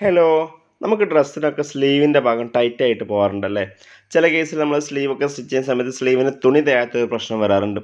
Hello നമുക്ക് ഡ്രസ്സിനൊക്കെ സ്ലീവിന്റെ ഭാഗം ടൈറ്റായിട്ട് പോകാറുണ്ടല്ലേ? ചില കേസിൽ നമ്മൾ സ്ലീവൊക്കെ സ്റ്റിച്ച് ചെയ്യുന്ന സമയത്ത് സ്ലീവിന് തുണി തേയാത്ത ഒരു പ്രശ്നം വരാറുണ്ട്.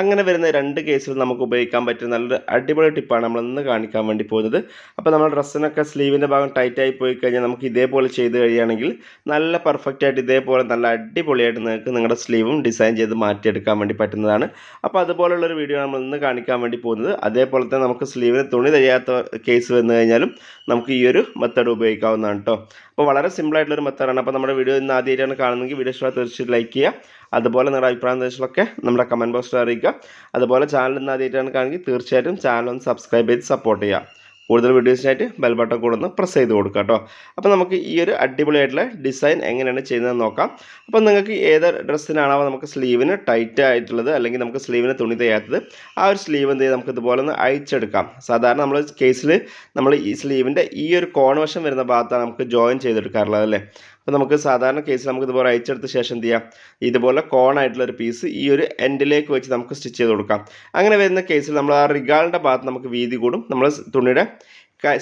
അങ്ങനെ വരുന്ന രണ്ട് കേസിൽ നമുക്ക് ഉപയോഗിക്കാൻ പറ്റുന്ന നല്ലൊരു അടിപൊളി ടിപ്പാണ് നമ്മൾ ഇന്ന് കാണിക്കാൻ വേണ്ടി പോകുന്നത്. അപ്പോൾ നമ്മൾ ഡ്രസ്സിനൊക്കെ സ്ലീവിന്റെ ഭാഗം ടൈറ്റായി പോയി കഴിഞ്ഞാൽ നമുക്ക് ഇതേപോലെ ചെയ്ത് കഴിയുകയാണെങ്കിൽ നല്ല പെർഫെക്റ്റ് ആയിട്ട് ഇതേപോലെ നല്ല അടിപൊളിയായിട്ട് നിങ്ങൾക്ക് നിങ്ങളുടെ സ്ലീവും ഡിസൈൻ ചെയ്ത് മാറ്റിയെടുക്കാൻ വേണ്ടി പറ്റുന്നതാണ്. അപ്പോൾ അതുപോലുള്ളൊരു വീഡിയോ നമ്മൾ ഇന്ന് കാണിക്കാൻ വേണ്ടി പോകുന്നത്. അതേപോലെ തന്നെ നമുക്ക് സ്ലീവിന് തുണി തയ്യാത്ത കേസ് വന്നു കഴിഞ്ഞാലും നമുക്ക് ഈ ഒരു മെത്തേഡ് ഉപയോഗിക്കാവുന്നതാണ് കേട്ടോ. അപ്പോൾ വളരെ സിമ്പിൾ ആയിട്ടുള്ളൊരു മെത്തേഡാണ്. അപ്പോൾ നമ്മുടെ വീഡിയോ ഇന്ന് ആദ്യമായിട്ടാണ് കാണുന്നതെങ്കിൽ വീഡിയോ ഇഷ്ടമായി തീർച്ചയായിട്ടും ലൈക്ക് ചെയ്യുക. അതുപോലെ നിങ്ങളുടെ അഭിപ്രായം നിർദ്ദേശങ്ങളൊക്കെ നമ്മുടെ കമന്റ് ബോക്സിൽ അറിയിക്കുക. അതുപോലെ ചാനൽ ഇന്ന് ആദ്യമായിട്ടാണ് കാണെങ്കിൽ തീർച്ചയായിട്ടും ചാനൽ ഒന്ന് സബ്സ്ക്രൈബ് ചെയ്ത് സപ്പോർട്ട് ചെയ്യുക. കൂടുതൽ വീഡിയോസിനായിട്ട് ബെൽ ബട്ടൺ കൂടെ ഒന്ന് പ്രസ് ചെയ്ത് കൊടുക്കുക കേട്ടോ. അപ്പോൾ നമുക്ക് ഈ ഒരു അടിപൊളിയായിട്ടുള്ള ഡിസൈൻ എങ്ങനെയാണ് ചെയ്യുന്നതെന്ന് നോക്കാം. അപ്പോൾ നിങ്ങൾക്ക് ഏത് ഡ്രസ്സിനാണോ നമുക്ക് സ്ലീവിന് ടൈറ്റ് ആയിട്ടുള്ളത് അല്ലെങ്കിൽ നമുക്ക് സ്ലീവിന് തുണി തയ്യാത്തത് ആ ഒരു സ്ലീവ് എന്ത് നമുക്ക് ഇതുപോലെ ഒന്ന് അയച്ചെടുക്കാം സാധാരണ നമ്മൾ കേസിൽ നമ്മൾ ഈ സ്ലീവിന്റെ ഈ ഒരു കോൺ വശം വരുന്ന ഭാഗത്താണ് നമുക്ക് ജോയിൻ ചെയ്തെടുക്കാറുള്ളത് അല്ലേ? അപ്പോൾ നമുക്ക് സാധാരണ കേസിൽ നമുക്ക് ഇതുപോലെ അയച്ചെടുത്ത ശേഷം എന്ത് ചെയ്യാം? ഇതുപോലെ കോൺ ആയിട്ടുള്ള ഒരു പീസ് ഈ ഒരു എൻഡിലേക്ക് വെച്ച് നമുക്ക് സ്റ്റിച്ച് ചെയ്ത് കൊടുക്കാം. അങ്ങനെ വരുന്ന കേസിൽ നമ്മൾ ആ റിഗാളിന്റെ ഭാഗത്ത് നമുക്ക് വീതി കൂടും. നമ്മൾ തുണിയുടെ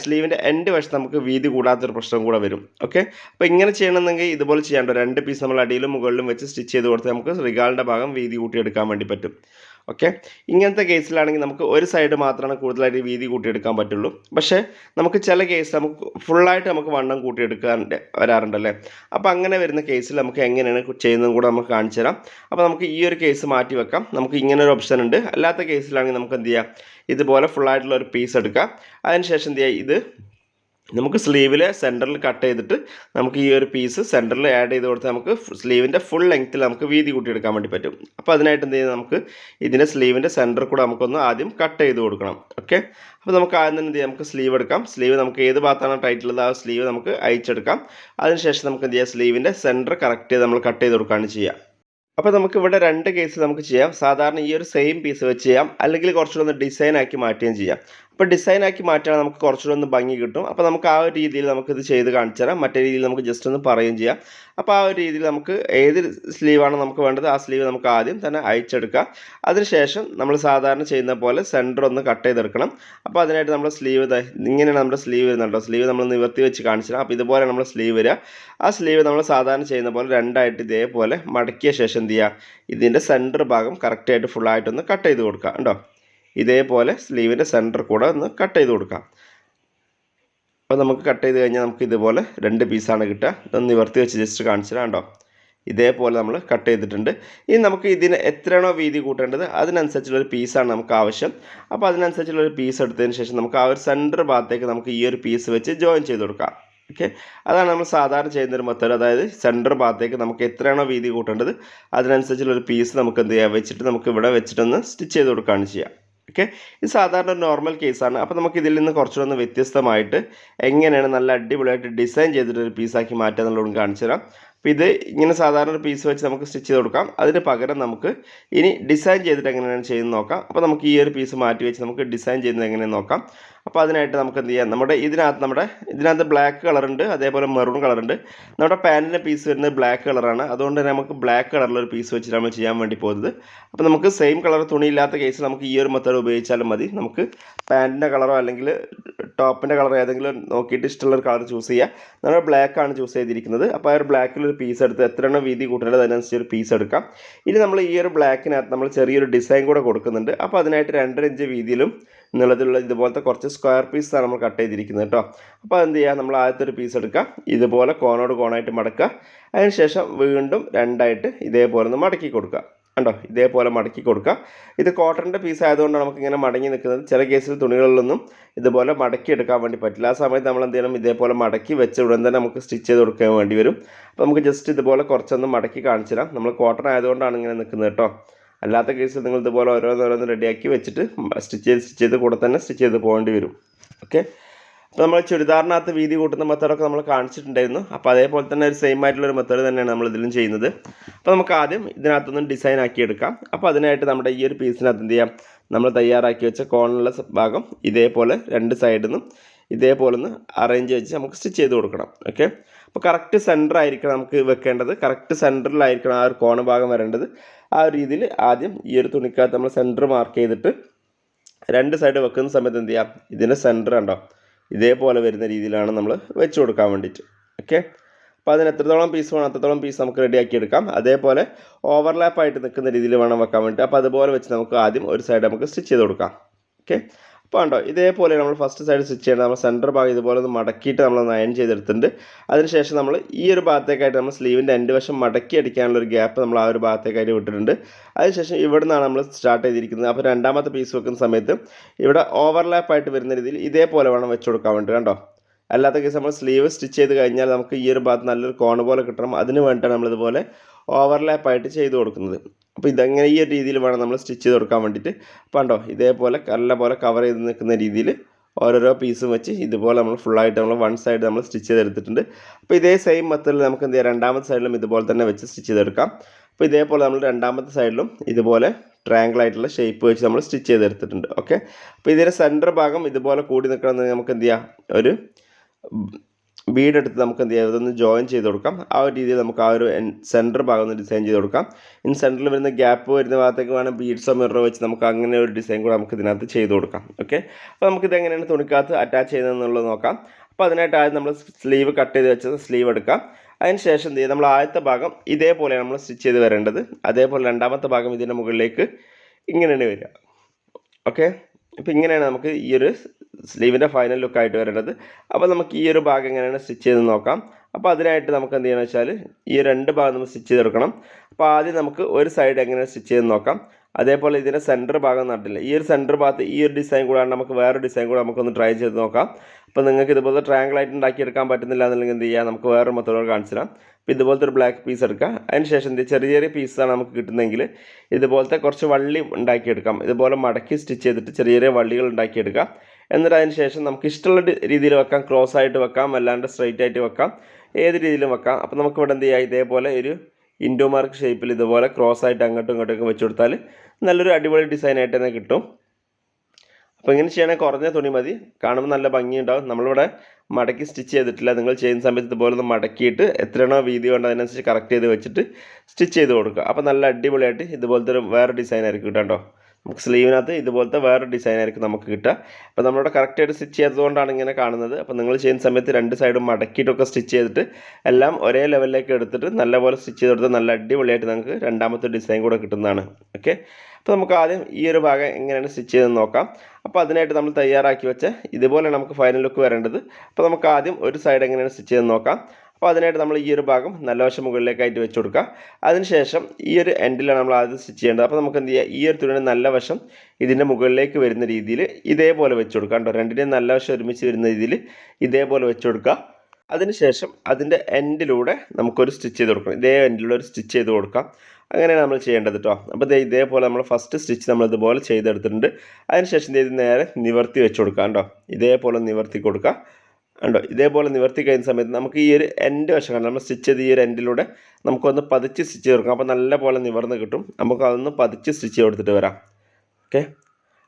സ്ലീവിന്റെ എൻഡ് വശത്ത് നമുക്ക് വീതി കൂടാത്തൊരു പ്രശ്നം കൂടെ വരും. ഓക്കെ അപ്പോൾ ഇങ്ങനെ ചെയ്യണമെന്നെങ്കിൽ ഇതുപോലെ ചെയ്യാണ്ടോ രണ്ട് പീസ് നമ്മൾ അടിയിലും മുകളിലും വെച്ച് സ്റ്റിച്ച് ചെയ്ത് കൊടുത്ത് നമുക്ക് റിഗാളിന്റെ ഭാഗം വീതി കൂട്ടിയെടുക്കാൻ വേണ്ടി പറ്റും. ഓക്കെ ഇങ്ങനത്തെ കേസിലാണെങ്കിൽ നമുക്ക് ഒരു സൈഡ് മാത്രമാണ് കൂടുതലായിട്ട് വീതി കൂട്ടിയെടുക്കാൻ പറ്റുള്ളൂ. പക്ഷേ നമുക്ക് ചില കേസ് നമുക്ക് ഫുള്ളായിട്ട് നമുക്ക് വണ്ണം കൂട്ടിയെടുക്കാൻ വരാറുണ്ടല്ലേ? അപ്പോൾ അങ്ങനെ വരുന്ന കേസിൽ നമുക്ക് എങ്ങനെയാണ് ചെയ്യുന്നതും കൂടെ നമുക്ക് കാണിച്ചു തരാം. അപ്പോൾ നമുക്ക് ഈ ഒരു കേസ് മാറ്റി വെക്കാം. നമുക്ക് ഇങ്ങനെ ഒരു ഓപ്ഷൻ ഉണ്ട്. അല്ലാത്ത കേസിലാണെങ്കിൽ നമുക്ക് എന്ത് ചെയ്യാം? ഇതുപോലെ ഫുള്ളായിട്ടുള്ള ഒരു പീസ് എടുക്കാം. അതിനുശേഷം എന്ത് ചെയ്യുക ഇത് നമുക്ക് സ്ലീവിൽ സെന്ററിൽ കട്ട് ചെയ്തിട്ട് നമുക്ക് ഈ ഒരു പീസ് സെന്ററിൽ ആഡ് ചെയ്ത് കൊടുത്ത് നമുക്ക് സ്ലീവിന്റെ ഫുൾ ലെങ്ത്തിൽ നമുക്ക് വീതി കൂട്ടിയെടുക്കാൻ വേണ്ടി പറ്റും. അപ്പോൾ അതിനായിട്ട് എന്ത് ചെയ്യുന്നത് നമുക്ക് ഇതിന്റെ സ്ലീവിന്റെ സെന്റർ കൂടെ നമുക്കൊന്ന് ആദ്യം കട്ട് ചെയ്ത് കൊടുക്കണം. ഓക്കെ അപ്പോൾ നമുക്ക് ആദ്യം തന്നെ എന്ത് ചെയ്യാം? നമുക്ക് സ്ലീവ് എടുക്കാം. സ്ലീവ് നമുക്ക് ഏത് ഭാഗത്താണ് ടൈറ്റിൽ ഉള്ളത് ആ സ്ലീവ് നമുക്ക് അയച്ചെടുക്കാം. അതിനുശേഷം നമുക്ക് എന്ത് ചെയ്യാം? സ്ലീവിന്റെ സെന്റർ കറക്റ്റ് ചെയ്ത് നമ്മൾ കട്ട് ചെയ്ത് കൊടുക്കുകയാണ് ചെയ്യുക. അപ്പോൾ നമുക്ക് ഇവിടെ രണ്ട് കേസ് നമുക്ക് ചെയ്യാം. സാധാരണ ഈ ഒരു സെയിം പീസ് വെച്ച് ചെയ്യാം. അല്ലെങ്കിൽ കുറച്ചുകൂടെ ഒന്ന് ഡിസൈൻ ആക്കി മാറ്റുകയും ചെയ്യാം. അപ്പോൾ ഡിസൈൻ ആക്കി മാറ്റുകയാണെങ്കിൽ നമുക്ക് കുറച്ചുകൂടെ ഒന്ന് ഭംഗി കിട്ടും. അപ്പോൾ നമുക്ക് ആ ഒരു രീതിയിൽ നമുക്കിത് ചെയ്ത് കാണിച്ചു തരാം മറ്റേ രീതിയിൽ നമുക്ക് ജസ്റ്റ് ഒന്ന് പറയുകയും ചെയ്യാം. അപ്പോൾ ആ ഒരു രീതിയിൽ നമുക്ക് ഏത് സ്ലീവാണ് നമുക്ക് വേണ്ടത് ആ സ്ലീവ് നമുക്ക് ആദ്യം തന്നെ അയച്ചെടുക്കാം അതിനുശേഷം നമ്മൾ സാധാരണ ചെയ്യുന്ന പോലെ സെന്റർ ഒന്ന് കട്ട് ചെയ്തെടുക്കണം. അപ്പോൾ അതിനായിട്ട് നമ്മുടെ സ്ലീവ് ഇങ്ങനെയാണ് നമ്മുടെ സ്ലീവ് വരുന്നുണ്ടോ സ്ലീവ് നമ്മൾ നിവർത്തി വെച്ച് കാണിച്ചു തരാം അപ്പോൾ ഇതുപോലെ നമ്മൾ സ്ലീവ് വരിക. ആ സ്ലീവ് നമ്മൾ സാധാരണ ചെയ്യുന്ന പോലെ രണ്ടായിട്ട് ഇതേപോലെ മടക്കിയ ശേഷം എന്ത് ചെയ്യുക? ഇതിന്റെ സെന്റർ ഭാഗം കറക്റ്റായിട്ട് ഫുള്ളായിട്ടൊന്ന് കട്ട് ചെയ്ത് കൊടുക്കുക. ഉണ്ടോ ഇതേപോലെ സ്ലീവിന്റെ സെന്റർ കൂടെ ഒന്ന് കട്ട് ചെയ്ത് കൊടുക്കാം. അപ്പോൾ നമുക്ക് കട്ട് ചെയ്ത് കഴിഞ്ഞാൽ നമുക്ക് ഇതുപോലെ രണ്ട് പീസാണ് കിട്ടുക. ഇതൊന്ന് നിവർത്തി വെച്ച് ജസ്റ്റ് കാണിച്ചിട്ടാണ്ടോ ഇതേപോലെ നമ്മൾ കട്ട് ചെയ്തിട്ടുണ്ട്. ഇനി നമുക്ക് ഇതിന് എത്രയാണോ വീതി കൂട്ടേണ്ടത് അതിനനുസരിച്ചുള്ളൊരു പീസാണ് നമുക്ക് ആവശ്യം. അപ്പോൾ അതിനനുസരിച്ചുള്ളൊരു പീസ് എടുത്തതിന് ശേഷം നമുക്ക് ആ ഒരു സെന്റർ ഭാഗത്തേക്ക് നമുക്ക് ഈ ഒരു പീസ് വെച്ച് ജോയിൻ ചെയ്ത് കൊടുക്കാം. ഓക്കെ അതാണ് നമ്മൾ സാധാരണ ചെയ്യുന്നൊരു മെത്തേഡ് അതായത് സെന്റർ ഭാഗത്തേക്ക് നമുക്ക് എത്രയാണോ വീതി കൂട്ടേണ്ടത് അതിനനുസരിച്ചുള്ളൊരു പീസ് നമുക്ക് എന്ത് ചെയ്യാം? വെച്ചിട്ട് നമുക്ക് ഇവിടെ വെച്ചിട്ടൊന്ന് സ്റ്റിച്ച് ചെയ്ത് കൊടുക്കുകയാണ് ചെയ്യുക ഓക്കെ? ഇത് സാധാരണ നോർമൽ കേസാണ് അപ്പോൾ നമുക്ക് ഇതിൽ നിന്ന് കുറച്ചുകൂടെ വ്യത്യസ്തമായിട്ട് എങ്ങനെയാണ് നല്ല അടിപൊളിയായിട്ട് ഡിസൈൻ ചെയ്തിട്ട് ഒരു പീസാക്കി മാറ്റുക എന്നുള്ളതും കാണിച്ചു തരാം അപ്പോൾ ഇത് ഇങ്ങനെ സാധാരണ ഒരു പീസ് വെച്ച് നമുക്ക് സ്റ്റിച്ച് ചെയ്ത് കൊടുക്കാം. അതിന് പകരം നമുക്ക് ഇനി ഡിസൈൻ ചെയ്തിട്ട് എങ്ങനെയാണ് ചെയ്യുന്നത് നോക്കാം. അപ്പോൾ നമുക്ക് ഈ ഒരു പീസ് മാറ്റി വെച്ച് നമുക്ക് ഡിസൈൻ ചെയ്യുന്നത് എങ്ങനെയാണ് നോക്കാം. അപ്പോൾ അതിനായിട്ട് നമുക്ക് എന്ത് ചെയ്യാം? നമ്മുടെ ഇതിനകത്ത് നമ്മുടെ ഇതിനകത്ത് ബ്ലാക്ക് കളറുണ്ട് അതേപോലെ മെറൂൺ കളറുണ്ട് നമ്മുടെ പാന്റിന്റെ പീസ് വരുന്നത് ബ്ലാക്ക് കളറാണ് അതുകൊണ്ട് തന്നെ നമുക്ക് ബ്ലാക്ക് കളറിലൊരു പീസ് വെച്ചിട്ട് നമ്മൾ ചെയ്യാൻ വേണ്ടി പോകുന്നത്. അപ്പോൾ നമുക്ക് സെയിം കളർ തുണിയില്ലാത്ത കേസ് നമുക്ക് ഈ ഒരു മെത്തേഡ് ഉപയോഗിച്ചാലും മതി. നമുക്ക് പാന്റിന്റെ കളറോ അല്ലെങ്കിൽ ടോപ്പിന്റെ കളർ ഏതെങ്കിലും നോക്കിയിട്ട് ഇഷ്ടമുള്ള ഒരു കളർ ചൂസ് ചെയ്യുക. നമ്മൾ ബ്ലാക്ക് ആണ് ചൂസ് ചെയ്തിരിക്കുന്നത്. അപ്പോൾ ആ ഒരു ബ്ലാക്കിൽ ഒരു പീസ് എടുത്ത് എത്ര എണ്ണം വീതി കൂട്ടേണ്ടത് അതിനനുസരിച്ച് ഒരു പീസ് എടുക്കാം. ഇനി നമ്മൾ ഈ ഒരു ബ്ലാക്കിനകത്ത് നമ്മൾ ചെറിയൊരു ഡിസൈൻ കൂടെ കൊടുക്കുന്നുണ്ട്. അപ്പോൾ അതിനായിട്ട് രണ്ടര ഇഞ്ച് വീതിയിലും നീളത്തിലുള്ള ഇതുപോലത്തെ കുറച്ച് സ്ക്വയർ പീസാണ് നമ്മൾ കട്ട് ചെയ്തിരിക്കുന്നത് കേട്ടോ അപ്പോൾ എന്ത് ചെയ്യുക നമ്മൾ ആദ്യത്തെ ഒരു പീസ് എടുക്കുക ഇതുപോലെ കോണോട് കോണായിട്ട് മടക്കുക. അതിനുശേഷം വീണ്ടും രണ്ടായിട്ട് ഇതേപോലെ ഒന്ന് മടക്കി കൊടുക്കുക. കണ്ടോ? ഇതേപോലെ മടക്കി കൊടുക്കുക. ഇത് കോട്ടന്റെ പീസ് ആയതുകൊണ്ടാണ് നമുക്ക് ഇങ്ങനെ മടങ്ങി നിൽക്കുന്നത്. ചില കേസിൽ തുണികളിലൊന്നും ഇതുപോലെ മടക്കി എടുക്കാൻ വേണ്ടി പറ്റില്ല. ആ സമയത്ത് നമ്മൾ എന്ത് ചെയ്യണം? ഇതേപോലെ മടക്കി വെച്ച ഉടൻ തന്നെ നമുക്ക് സ്റ്റിച്ച് ചെയ്ത് കൊടുക്കാൻ വേണ്ടി വരും. അപ്പോൾ നമുക്ക് ജസ്റ്റ് ഇതുപോലെ കുറച്ചൊന്ന് മടക്കി കാണിച്ചു തരാം നമ്മൾ കോട്ടൺ ആയതുകൊണ്ടാണ് ഇങ്ങനെ നിൽക്കുന്നത് കേട്ടോ. അല്ലാത്ത കേസിൽ നിങ്ങൾ ഇതുപോലെ ഓരോന്നോരോന്ന് റെഡിയാക്കി വെച്ചിട്ട് സ്റ്റിച്ച് ചെയ്ത് സ്റ്റിച്ച് ചെയ്ത് കൂടെ തന്നെ സ്റ്റിച്ച് ചെയ്ത് പോകേണ്ടി വരും. ഓക്കെ അപ്പോൾ നമ്മൾ ചുരിദാറിനകത്ത് വീതി കൂട്ടുന്ന മെത്തേഡൊക്കെ നമ്മൾ കാണിച്ചിട്ടുണ്ടായിരുന്നു. അപ്പോൾ അതേപോലെ തന്നെ ഒരു സെയിം ആയിട്ടുള്ള ഒരു മെത്തേഡ് തന്നെയാണ് നമ്മൾ ഇതിലും ചെയ്യുന്നത്. അപ്പോൾ നമുക്ക് ആദ്യം ഇതിനകത്തൊന്ന് ഡിസൈൻ ആക്കി എടുക്കാം. അപ്പോൾ അതിനായിട്ട് നമ്മുടെ ഈ ഒരു പീസിനകത്ത് എന്ത് ചെയ്യാം? നമ്മൾ തയ്യാറാക്കി വെച്ച കോണുള്ള ഭാഗം ഇതേപോലെ രണ്ട് സൈഡിൽ നിന്നും ഇതേപോലെ ഒന്ന് അറേഞ്ച് വെച്ച് നമുക്ക് സ്റ്റിച്ച് ചെയ്ത് കൊടുക്കണം. ഓക്കെ അപ്പോൾ കറക്റ്റ് സെന്റർ ആയിരിക്കണം നമുക്ക് വെക്കേണ്ടത്. കറക്റ്റ് സെന്ററിലായിരിക്കണം ആ ഒരു കോണ ഭാഗം വരേണ്ടത്. ആ ഒരു രീതിയിൽ ആദ്യം ഈ ഒരു തുണിക്കകത്ത് നമ്മൾ സെന്റർ മാർക്ക് ചെയ്തിട്ട് രണ്ട് സൈഡ് വെക്കുന്ന സമയത്ത് എന്ത് ചെയ്യാം? ഇതിന്റെ സെന്റർ ഉണ്ടോ ഇതേപോലെ വരുന്ന രീതിയിലാണ് നമ്മൾ വെച്ച് കൊടുക്കാൻ വേണ്ടിയിട്ട്. ഓക്കെ അപ്പോൾ അതിന് എത്രത്തോളം പീസ് വേണം അത്രത്തോളം പീസ് നമുക്ക് റെഡിയാക്കി എടുക്കാം. അതേപോലെ ഓവർലാപ്പായിട്ട് നിൽക്കുന്ന രീതിയിൽ വേണം വെക്കാൻ വേണ്ടി അപ്പോൾ അതുപോലെ വെച്ച് നമുക്ക് ആദ്യം ഒരു സൈഡ് നമുക്ക് സ്റ്റിച്ച് ചെയ്ത് കൊടുക്കാം. ഓക്കെ അപ്പോൾ ഉണ്ടോ ഇതേപോലെ നമ്മൾ ഫസ്റ്റ് സൈഡ് സ്റ്റിച്ച് ചെയ്യേണ്ടത് നമ്മൾ സെന്റർ ഭാഗം ഇതുപോലെ ഒന്ന് മടക്കിയിട്ട് നമ്മൾ അയൺ ചെയ്തെടുത്തിട്ടുണ്ട്. അതിനുശേഷം നമ്മൾ ഈ ഒരു ഭാഗത്തേക്കായിട്ട് നമ്മൾ സ്ലീവിന്റെ രണ്ട് വശം മടക്കി അടിക്കാനുള്ള ഒരു ഗ്യാപ്പ് നമ്മൾ ആ ഒരു ഭാഗത്തേക്കായിട്ട് വിട്ടിട്ടുണ്ട്. അതിനുശേഷം ഇവിടെ നിന്നാണ് നമ്മൾ സ്റ്റാർട്ട് ചെയ്തിരിക്കുന്നത്. അപ്പോൾ രണ്ടാമത്തെ പീസ് വെക്കുന്ന സമയത്ത് ഇവിടെ ഓവർലാപ്പ് ആയിട്ട് വരുന്ന രീതിയിൽ ഇതേപോലെ വേണം വെച്ച് കൊടുക്കാൻ വേണ്ടി കണ്ടോ? അല്ലാത്ത കേസ് നമ്മൾ സ്ലീവ് സ്റ്റിച്ച് ചെയ്ത് കഴിഞ്ഞാൽ നമുക്ക് ഈ ഒരു ഭാഗത്ത് നല്ലൊരു കോണ് പോലെ കിട്ടണം. അതിന് വേണ്ടിയിട്ടാണ് നമ്മളിതുപോലെ ഓവർലാപ്പ് ആയിട്ട് ചെയ്ത് കൊടുക്കുന്നത്. അപ്പോൾ ഇതങ്ങനെ ഈ ഒരു രീതിയിൽ വേണം നമ്മൾ സ്റ്റിച്ച് ചെയ്ത് കൊടുക്കാൻ വേണ്ടിയിട്ട്. അപ്പോൾ കണ്ടോ ഇതേപോലെ നല്ല പോലെ കവർ ചെയ്ത് നിൽക്കുന്ന രീതിയിൽ ഓരോരോ പീസും വെച്ച് ഇതുപോലെ നമ്മൾ ഫുള്ളായിട്ട് നമ്മൾ വൺ സൈഡ് നമ്മൾ സ്റ്റിച്ച് ചെയ്തെടുത്തിട്ടുണ്ട്. അപ്പോൾ ഇതേ സെയിം മെത്തേഡിൽ നമുക്ക് എന്ത് രണ്ടാമത്തെ സൈഡിലും ഇതുപോലെ തന്നെ വെച്ച് സ്റ്റിച്ച് ചെയ്തെടുക്കാം. അപ്പോൾ ഇതേപോലെ നമ്മൾ രണ്ടാമത്തെ സൈഡിലും ഇതുപോലെ ട്രയാങ്കിൾ ആയിട്ടുള്ള ഷേപ്പ് വെച്ച് നമ്മൾ സ്റ്റിച്ച് ചെയ്തെടുത്തിട്ടുണ്ട്. ഓക്കെ അപ്പോൾ ഇതിന്റെ സെന്റർ ഭാഗം ഇതുപോലെ കൂടി നിൽക്കണമെന്ന് നമുക്ക് എന്ത് ചെയ്യാം? ഒരു ബീഡ് എടുത്ത് നമുക്ക് എന്ത് ചെയ്യാം ഇതൊന്ന് ജോയിൻ ചെയ്ത് കൊടുക്കാം. ആ ഒരു രീതിയിൽ നമുക്ക് ആ ഒരു സെന്റർ ഭാഗം ഒന്ന് ഡിസൈൻ ചെയ്ത് കൊടുക്കാം. ഇനി സെന്ററിൽ വരുന്ന ഗ്യാപ്പ് വരുന്ന ഭാഗത്തേക്ക് വേണം ബീഡ്സോ മിററോ വെച്ച് നമുക്ക് അങ്ങനെ ഒരു ഡിസൈൻ കൂടെ നമുക്ക് ഇതിനകത്ത് ചെയ്ത് കൊടുക്കാം. ഓക്കെ അപ്പോൾ നമുക്കിത് എങ്ങനെയാണ് തുണിക്കകത്ത് അറ്റാച്ച് ചെയ്യുന്നതെന്നുള്ളത് നോക്കാം. അപ്പോൾ അതിനായിട്ട് ആദ്യം നമ്മൾ സ്ലീവ് കട്ട് ചെയ്ത് വെച്ചത് സ്ലീവ് എടുക്കാം. അതിന് ശേഷം എന്ത് ചെയ്യുക നമ്മൾ ആദ്യത്തെ ഭാഗം ഇതേപോലെ നമ്മൾ സ്റ്റിച്ച് ചെയ്ത് വരേണ്ടത്. അതേപോലെ രണ്ടാമത്തെ ഭാഗം ഇതിന്റെ മുകളിലേക്ക് ഇങ്ങനെയാണ് വരിക. ഓക്കെ അപ്പോൾ ഇങ്ങനെയാണ് നമുക്ക് ഈ ഒരു സ്ലീവിന്റെ ഫൈനൽ ലുക്കായിട്ട് വരേണ്ടത്. അപ്പോൾ നമുക്ക് ഈ ഒരു ഭാഗം എങ്ങനെയാണ് സ്റ്റിച്ച് ചെയ്ത് നോക്കാം. അപ്പോൾ അതിനായിട്ട് നമുക്ക് എന്ത് ചെയ്യണമെന്ന് വെച്ചാൽ ഈ രണ്ട് ഭാഗം നമ്മൾ സ്റ്റിച്ച് ചെയ്തെടുക്കണം. അപ്പോൾ ആദ്യം നമുക്ക് ഒരു സൈഡ് എങ്ങനെ സ്റ്റിച്ച് ചെയ്ത് നോക്കാം. അതേപോലെ ഇതിന്റെ സെന്റർ ഭാഗം നട്ടില്ല ഈ ഒരു സെന്റർ ഭാഗത്ത് ഈ ഒരു ഡിസൈൻ കൂടാണ്ട് നമുക്ക് വേറെ ഡിസൈൻ കൂടെ നമുക്കൊന്ന് ട്രൈ ചെയ്ത് നോക്കാം. അപ്പോൾ നിങ്ങൾക്ക് ഇതുപോലെ ട്രയാങ്കിൾ ആയിട്ട് ഉണ്ടാക്കിയെടുക്കാൻ പറ്റുന്നില്ല എന്നുണ്ടെങ്കിൽ എന്ത് ചെയ്യുക നമുക്ക് വേറൊരു മെത്തേഡോട് കാണിച്ചു തരാം. അപ്പോൾ ഇതുപോലത്തെ ഒരു ബ്ലാക്ക് പീസ് എടുക്കുക അതിന് ശേഷം എന്ത് ചെറിയ ചെറിയ പീസാണ് നമുക്ക് കിട്ടുന്നതെങ്കിൽ ഇതുപോലത്തെ കുറച്ച് വള്ളി ഉണ്ടാക്കിയെടുക്കാം. ഇതുപോലെ മടക്കി സ്റ്റിച്ച് ചെയ്തിട്ട് ചെറിയ ചെറിയ വള്ളികൾ ഉണ്ടാക്കിയെടുക്കാം. എന്നിട്ട് അതിന് ശേഷം നമുക്ക് ഇഷ്ടമുള്ള രീതിയിൽ വെക്കാം. ക്രോസ് ആയിട്ട് വെക്കാം. അല്ലാണ്ട് സ്ട്രൈറ്റ് ആയിട്ട് വെക്കാം. ഏത് രീതിയിലും വെക്കാം. അപ്പോൾ നമുക്ക് ഇവിടെ എന്ത് ചെയ്യാം? ഇതേപോലെ ഒരു ഇൻഡോ മാർക്ക് ഷേപ്പിൽ ഇതുപോലെ ക്രോസ് ആയിട്ട് അങ്ങോട്ടും ഇങ്ങോട്ടും വെച്ച് കൊടുത്താൽ നല്ലൊരു അടിപൊളി ഡിസൈൻ ആയിട്ട് തന്നെ കിട്ടും. അപ്പോൾ ഇങ്ങനെ ചെയ്യണേ കുറഞ്ഞ തുണി മതി. കാണുമ്പോൾ നല്ല ഭംഗിയുണ്ടാവും. നമ്മളിവിടെ മടക്കി സ്റ്റിച്ച് ചെയ്തിട്ടില്ല. നിങ്ങൾ ചെയ്യുന്ന സമയത്ത് ഇതുപോലെ ഒന്ന് മടക്കിയിട്ട് എത്രയാണോ വീതി വേണ്ടത് അതിനനുസരിച്ച് കറക്റ്റ് ചെയ്ത് വെച്ചിട്ട് സ്റ്റിച്ച് ചെയ്ത് കൊടുക്കുക. അപ്പോൾ നല്ല അടിപൊളിയായിട്ട് ഇതുപോലത്തെ ഒരു വേറെ ഡിസൈൻ ആയിരിക്കും കേട്ടോ. നമുക്ക് സ്ലീവിനകത്ത് ഇതുപോലത്തെ വേറെ ഡിസൈൻ ആയിരിക്കും നമുക്ക് കിട്ടുക. അപ്പോൾ നമ്മളിവിടെ കറക്റ്റായിട്ട് സ്റ്റിച്ച് ചെയ്തതുകൊണ്ടാണ് ഇങ്ങനെ കാണുന്നത്. അപ്പോൾ നിങ്ങൾ ചെയ്യുന്ന സമയത്ത് രണ്ട് സൈഡും മടക്കിയിട്ടൊക്കെ സ്റ്റിച്ച് ചെയ്തിട്ട് എല്ലാം ഒരേ ലെവലിലേക്ക് എടുത്തിട്ട് നല്ലപോലെ സ്റ്റിച്ച് ചെയ്ത് കൊടുത്താൽ നല്ല അടിപൊളിയായിട്ട് നമുക്ക് രണ്ടാമത്തെ ഡിസൈൻ കൂടെ കിട്ടുന്നതാണ്. ഓക്കെ അപ്പോൾ നമുക്ക് ആദ്യം ഈ ഒരു ഭാഗം എങ്ങനെയാണ് സ്റ്റിച്ച് ചെയ്തെന്ന് നോക്കാം. അപ്പോൾ അതിനായിട്ട് നമ്മൾ തയ്യാറാക്കി വെച്ച ഇതുപോലെ നമുക്ക് ഫൈനൽ ലുക്ക് വരേണ്ടത്. അപ്പോൾ നമുക്ക് ആദ്യം ഒരു സൈഡ് എങ്ങനെയാണ് സ്റ്റിച്ച് ചെയ്തെന്ന് നോക്കാം. അപ്പോൾ അതിനായിട്ട് നമ്മൾ ഈ ഒരു ഭാഗം നല്ല വശം മുകളിലേക്കായിട്ട് വെച്ച് കൊടുക്കുക. അതിനുശേഷം ഈ ഒരു എൻഡിലാണ് നമ്മൾ ആദ്യം സ്റ്റിച്ച് ചെയ്യേണ്ടത്. അപ്പോൾ നമുക്ക് എന്ത് ചെയ്യുക ഈ ഒരു തുണിയുടെ നല്ല വശം ഇതിന്റെ മുകളിലേക്ക് വരുന്ന രീതിയിൽ ഇതേപോലെ വെച്ച് കൊടുക്കുക കേട്ടോ. രണ്ടിന്റെയും നല്ല വശം ഒരുമിച്ച് വരുന്ന രീതിയിൽ ഇതേപോലെ വെച്ച് കൊടുക്കുക. അതിനുശേഷം അതിന്റെ എൻഡിലൂടെ നമുക്കൊരു സ്റ്റിച്ച് ചെയ്ത് കൊടുക്കണം. ഇതേ എൻഡിലൂടെ ഒരു സ്റ്റിച്ച് ചെയ്ത് കൊടുക്കാം. അങ്ങനെയാണ് നമ്മൾ ചെയ്യേണ്ടത് കേട്ടോ അപ്പോൾ ഇതേ ഇതേപോലെ നമ്മൾ ഫസ്റ്റ് സ്റ്റിച്ച് നമ്മൾ ഇതുപോലെ ചെയ്തെടുത്തിട്ടുണ്ട്. അതിനുശേഷം ഇത് നേരെ നിവർത്തി വെച്ച് കൊടുക്കാം കേട്ടോ ഇതേപോലെ നിവർത്തി കൊടുക്കുക. ഉണ്ടോ ഇതേപോലെ നിവർത്തി കഴിയുന്ന സമയത്ത് നമുക്ക് ഈ ഒരു എൻഡ് വശം നമ്മൾ സ്റ്റിച്ച് ചെയ്ത് ഈ ഒരു എൻഡിലൂടെ നമുക്കൊന്ന് പതിച്ച് സ്റ്റിച്ച് കൊടുക്കാം. അപ്പോൾ നല്ല പോലെ നിവർന്ന് കിട്ടും. നമുക്ക് അതൊന്ന് പതിച്ച് സ്റ്റിച്ച് കൊടുത്തിട്ട് വരാം. ഓക്കെ?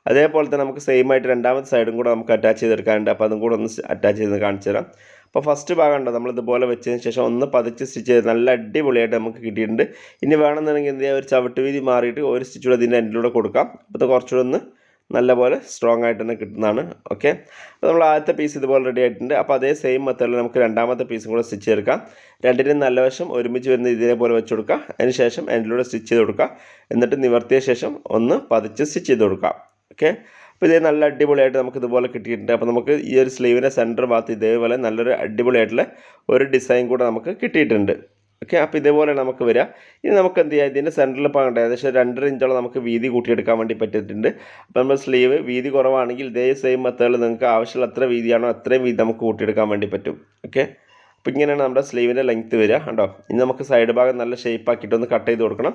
അതേപോലെ തന്നെ നമുക്ക് സെയിം ആയിട്ട് രണ്ടാമത്തെ സൈഡും കൂടെ നമുക്ക് അറ്റാച്ച് ചെയ്തെടുക്കാനുണ്ട്. അപ്പോൾ അതും കൂടെ ഒന്ന് അറ്റാച്ച് ചെയ്ത് കാണിച്ചു തരാം. അപ്പോൾ ഫസ്റ്റ് ഭാഗം ഉണ്ടോ നമ്മൾ ഇതുപോലെ വെച്ചതിന് ശേഷം ഒന്ന് പതിച്ച് സ്റ്റിച്ച് ചെയ്ത് നല്ല അടിപൊളിയായിട്ട് നമുക്ക് കിട്ടിയിട്ടുണ്ട്. ഇനി വേണമെന്നുണ്ടെങ്കിൽ എന്ത് ചെയ്യുക ഒരു ചവിട്ട് വീതി മാറിയിട്ട് ഒരു സ്റ്റിച്ച് കൂടെ ഇതിന്റെ എൻഡിലൂടെ കൊടുക്കാം. അപ്പോൾ കുറച്ചുകൂടെ ഒന്ന് നല്ലപോലെ സ്ട്രോങ് ആയിട്ട് തന്നെ കിട്ടുന്നതാണ്. ഓക്കെ അപ്പോൾ നമ്മൾ ആദ്യത്തെ പീസ് ഇതുപോലെ റെഡി ആയിട്ടുണ്ട്. അപ്പോൾ അതേ സെയിം മെത്തേഡിൽ നമുക്ക് രണ്ടാമത്തെ പീസും കൂടെ സ്റ്റിച്ച് ചെയ്തെടുക്കാം. രണ്ടിനും നല്ല വശം ഒരുമിച്ച് വരുന്ന ഇതേപോലെ വെച്ച് കൊടുക്കുക അതിന് ശേഷം എൻഡിലൂടെ സ്റ്റിച്ച് ചെയ്ത് കൊടുക്കുക എന്നിട്ട് നിവർത്തിയ ശേഷം ഒന്ന് പതിച്ച് സ്റ്റിച്ച് ചെയ്ത് കൊടുക്കുക ഓക്കെ അപ്പോൾ ഇതേ നല്ല അടിപൊളിയായിട്ട് നമുക്ക് ഇതുപോലെ കിട്ടിയിട്ടുണ്ട്. അപ്പോൾ നമുക്ക് ഈ ഒരു സ്ലീവിന്റെ സെന്റർ ഭാഗത്ത് ഇതേപോലെ നല്ലൊരു അടിപൊളിയായിട്ടുള്ള ഒരു ഡിസൈൻ കൂടെ നമുക്ക് കിട്ടിയിട്ടുണ്ട്. ഓക്കെ അപ്പോൾ ഇതേപോലെ നമുക്ക് വരിക. ഇനി നമുക്ക് എന്ത് ചെയ്യാം? ഇതിന്റെ സെന്ററിൽ പോകേണ്ട ഏകദേശം രണ്ടര ഇഞ്ചോളം നമുക്ക് വീതി കൂട്ടിയെടുക്കാൻ വേണ്ടി പറ്റിയിട്ടുണ്ട്. അപ്പോൾ നമ്മൾ സ്ലീവ് വീതി കുറവാണെങ്കിൽ ഇതേ സെയിം മെത്തേഡിൽ നിങ്ങൾക്ക് ആവശ്യമുള്ള എത്ര വീതിയാണോ അത്രയും വീതി നമുക്ക് കൂട്ടിയെടുക്കാൻ വേണ്ടി പറ്റും. ഓക്കെ അപ്പോൾ ഇങ്ങനെയാണ് നമ്മുടെ സ്ലീവിന്റെ ലെങ്ത്ത് വരിക കണ്ടോ? ഇനി നമുക്ക് സൈഡ് ഭാഗം നല്ല ഷേപ്പ് ആക്കിയിട്ട് ഒന്ന് കട്ട് ചെയ്ത് കൊടുക്കണം.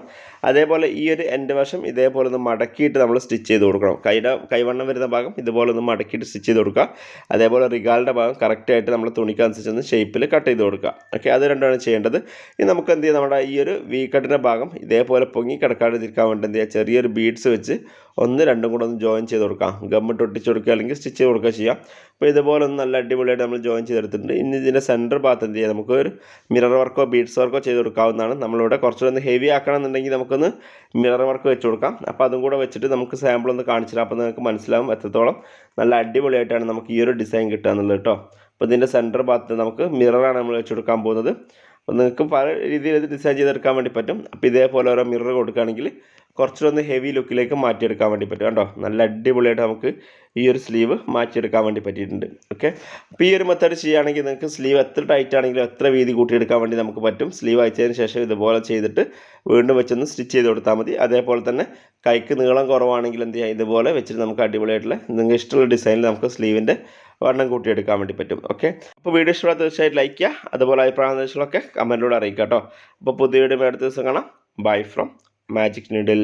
അതേപോലെ ഈ ഒരു എന്റെ വശം ഇതേപോലെ ഒന്ന് മടക്കിയിട്ട് നമ്മൾ സ്റ്റിച്ച് ചെയ്ത് കൊടുക്കണം. കൈയുടെ കൈവണ്ണം വരുന്ന ഭാഗം ഇതുപോലെ ഒന്ന് മടക്കിയിട്ട് സ്റ്റിച്ച് ചെയ്ത് കൊടുക്കുക. അതേപോലെ റിഗാളിന്റെ ഭാഗം കറക്റ്റായിട്ട് നമ്മൾ തുണിക്കനുസരിച്ച് ഒന്ന് ഷേപ്പിൽ കട്ട് ചെയ്ത് കൊടുക്കുക. ഓക്കെ അത് രണ്ടാണ് ചെയ്യേണ്ടത്. ഇനി നമുക്ക് എന്ത് ചെയ്യാം? നമ്മുടെ ഈ ഒരു വി കട്ടിന്റെ ഭാഗം ഇതേപോലെ പൊങ്ങി കിടക്കാതിരിക്കാൻ വേണ്ടി എന്ത് ചെയ്യുക ചെറിയൊരു ബീഡ്സ് വെച്ച് ഒന്ന് രണ്ടും കൂടെ ഒന്ന് ജോയിൻ ചെയ്ത് കൊടുക്കാം. ഗമ്മിട്ട് ഒട്ടിച്ച് കൊടുക്കുക അല്ലെങ്കിൽ സ്റ്റിച്ച് ചെയ്ത് കൊടുക്കുക ചെയ്യാം. അപ്പോൾ ഇതുപോലെ ഒന്ന് നല്ല അടിപൊളിയായിട്ട് നമ്മൾ ജോയിൻ ചെയ്തെടുത്തിട്ടുണ്ട്. ഇനി ഇതിന്റെ സെന്റർ ഭാഗത്ത് എന്ത് ചെയ്യാം? നമുക്ക് ഒരു മിറർ വർക്കോ ബീഡ്സ് വർക്കോ ചെയ്ത് കൊടുക്കാവുന്നതാണ്. നമ്മളിവിടെ കുറച്ചുകൂടെ ഒന്ന് ഹെവി ആക്കണമെന്നുണ്ടെങ്കിൽ നമുക്കൊന്ന് മിറർ വർക്ക് വെച്ച് കൊടുക്കാം. അപ്പോൾ അതും കൂടെ വെച്ചിട്ട് നമുക്ക് സാമ്പിൾ ഒന്ന് കാണിച്ചു അപ്പോൾ നിങ്ങൾക്ക് മനസ്സിലാവും എത്രത്തോളം നല്ല അടിപൊളിയായിട്ടാണ് നമുക്ക് ഈ ഒരു ഡിസൈൻ കിട്ടുക എന്നുള്ളത് കേട്ടോ. അപ്പോൾ ഇതിന്റെ സെന്റർ ഭാഗത്ത് നമുക്ക് മിററാണ് നമ്മൾ വെച്ച് കൊടുക്കാൻ പോകുന്നത്. അപ്പോൾ നിങ്ങൾക്ക് പല രീതിയിൽ ഇത് ഡിസൈൻ ചെയ്തെടുക്കാൻ വേണ്ടി പറ്റും. അപ്പോൾ ഇതേപോലെ ഓരോ മിറർ കൊടുക്കുകയാണെങ്കിൽ കുറച്ചുകൂടെ ഹെവി ലുക്കിലേക്ക് മാറ്റിയെടുക്കാൻ വേണ്ടി പറ്റും. കേട്ടോ നല്ല അടിപൊളിയായിട്ട് നമുക്ക് ഈ ഒരു സ്ലീവ് മാറ്റിയെടുക്കാൻ വേണ്ടി പറ്റിയിട്ടുണ്ട്. ഓക്കെ അപ്പോൾ ഈ ഒരു മെത്തേഡ് ചെയ്യുകയാണെങ്കിൽ നിങ്ങൾക്ക് സ്ലീവ് എത്ര ടൈറ്റ് ആണെങ്കിലും എത്ര വീതി കൂട്ടിയെടുക്കാൻ വേണ്ടി നമുക്ക് പറ്റും. സ്ലീവ് അയച്ചതിന് ശേഷം ഇതുപോലെ ചെയ്തിട്ട് വീണ്ടും വെച്ചൊന്ന് സ്റ്റിച്ച് ചെയ്ത് കൊടുത്താൽ മതി. അതേപോലെ തന്നെ കൈക്ക് നീളം കുറവാണെങ്കിൽ എന്ത് ചെയ്യാം? ഇതുപോലെ വെച്ചിട്ട് നമുക്ക് അടിപൊളിയായിട്ടുള്ള നിങ്ങൾക്ക് ഇഷ്ടമുള്ള ഡിസൈനിൽ നമുക്ക് സ്ലീവിന്റെ വണ്ണം കൂട്ടിയെടുക്കാൻ വേണ്ടി പറ്റും. ഓക്കെ അപ്പോൾ വീഡിയോ ഇഷ്ടമുള്ള തീർച്ചയായിട്ടും ലൈക്ക് ചെയ്യുക. അതുപോലെ അഭിപ്രായ നിർദ്ദേശങ്ങളൊക്കെ കമന്റിലൂടെ അറിയിക്കുക കേട്ടോ. അപ്പോൾ പുതിയ വീഡിയോ അടുത്ത ദിവസം കാണാം. Bye from magic needle